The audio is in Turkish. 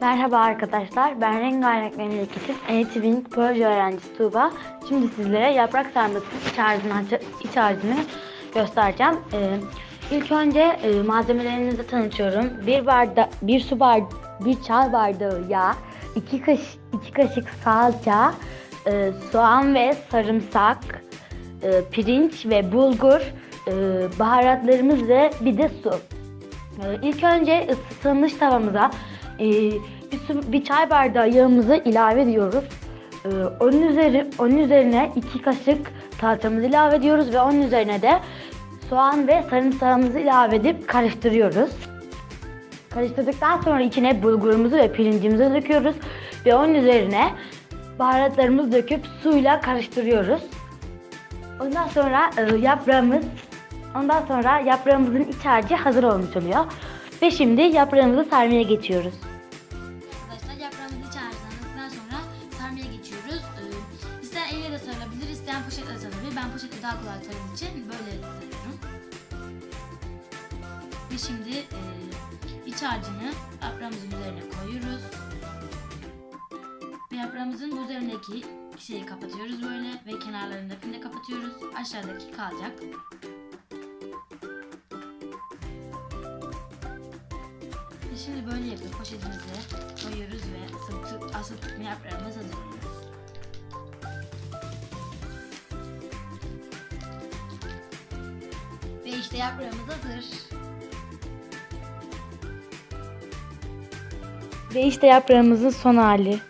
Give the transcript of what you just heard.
Merhaba arkadaşlar, ben Rengarenk Memleket'in Eğitim proje öğrencisi Tuğba. Şimdi sizlere yaprak sarması iç harcını, iç harcını göstereceğim. Ee, ilk önce e, malzemelerinizi tanıtıyorum. Bir barda, bir su bar, bir çay bardağı yağ, iki kaşık, iki kaşık salça, e, soğan ve sarımsak, e, pirinç ve bulgur, e, baharatlarımız ve bir de su. Ee, İlk önce ısıtılmış tavamıza e, bir, bir çay bardağı yağımızı ilave ediyoruz. Ee, Onun, üzeri, onun üzerine iki kaşık salçamızı ilave ediyoruz ve onun üzerine de soğan ve sarımsağımızı ilave edip karıştırıyoruz. Karıştırdıktan sonra içine bulgurumuzu ve pirincimizi döküyoruz ve onun üzerine baharatlarımızı döküp suyla karıştırıyoruz. Ondan sonra e, yaprağımız ondan sonra yaprağımızın iç harcı hazır olmuş oluyor. Ve şimdi yaprağımızı sarmaya geçiyoruz. Arkadaşlar yaprağımızı iç harcandıktan sonra sarmaya geçiyoruz. Ee, isteyen elle de sarılabilir, isteyen poşetle sarılabilir. Ben poşetle daha kolay sarıldığı için böyle sarıyorum. Ve şimdi e, iç harcını yaprağımızın üzerine koyuyoruz. Ve yaprağımızın bu üzerindeki şeyi kapatıyoruz böyle ve kenarlarındakini de kapatıyoruz. Aşağıdaki kalacak. Şimdi böyle yapıp poşetimize koyuyoruz ve asıl, asıl tutma yaprağımız hazır. Ve işte yaprağımız hazır. Ve işte yaprağımızın son hali.